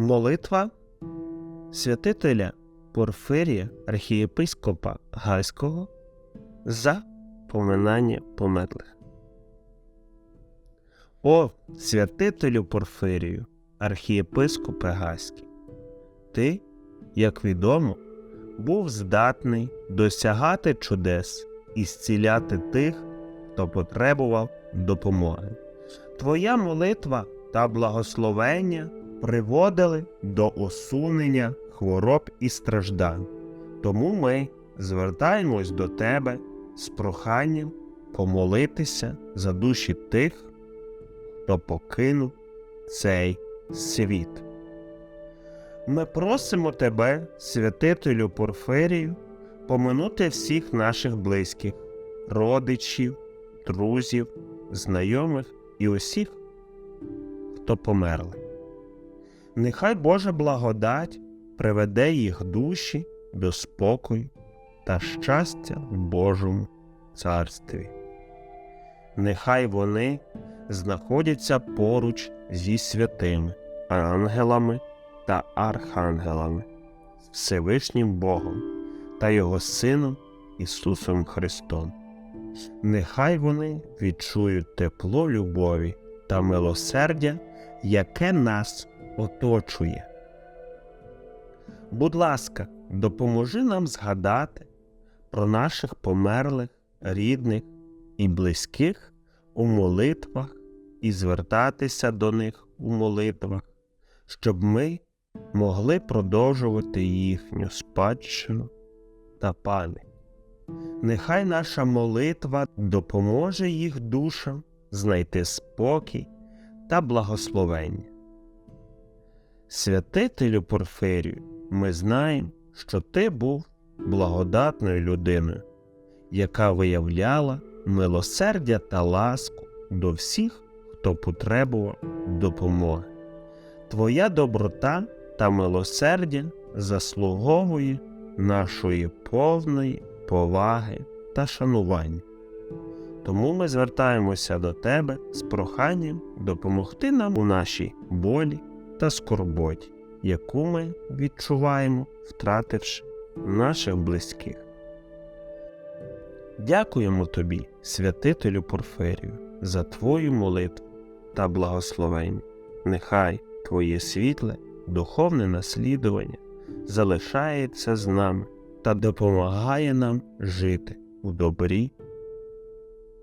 Молитва святителя Порфирія архієпископа Гаського за поминання померлих. О, святителю Порфирію, архієпископе Гаський, ти, як відомо, був здатний досягати чудес і зціляти тих, хто потребував допомоги. Твоя молитва та благословення приводили до усунення хвороб і страждань. Тому ми звертаємось до тебе з проханням помолитися за душі тих, хто покинув цей світ. Ми просимо тебе, святителю Порфирію, поминути всіх наших близьких, родичів, друзів, знайомих і усіх, хто померли. Нехай Божа благодать приведе їх душі до спокою та щастя в Божому царстві. Нехай вони знаходяться поруч зі святими ангелами та архангелами, Всевишнім Богом та Його Сином Ісусом Христом. Нехай вони відчують тепло любові та милосердя, яке нас оточує. Будь ласка, допоможи нам згадати про наших померлих, рідних і близьких у молитвах і звертатися до них у молитвах, щоб ми могли продовжувати їхню спадщину та пам'ять. Нехай наша молитва допоможе їх душам знайти спокій та благословення. Святителю Порфирію, ми знаємо, що ти був благодатною людиною, яка виявляла милосердя та ласку до всіх, хто потребував допомоги. Твоя доброта та милосердя заслуговує нашої повної поваги та шанування. Тому ми звертаємося до тебе з проханням допомогти нам у нашій болі та скорботі, яку ми відчуваємо, втративши наших близьких. Дякуємо тобі, святителю Порфирію, за твою молитву та благословення. Нехай Твоє світле, духовне наслідування залишається з нами та допомагає нам жити у добрі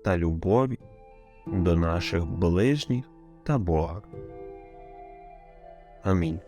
та любові до наших ближніх та Бога. Amém.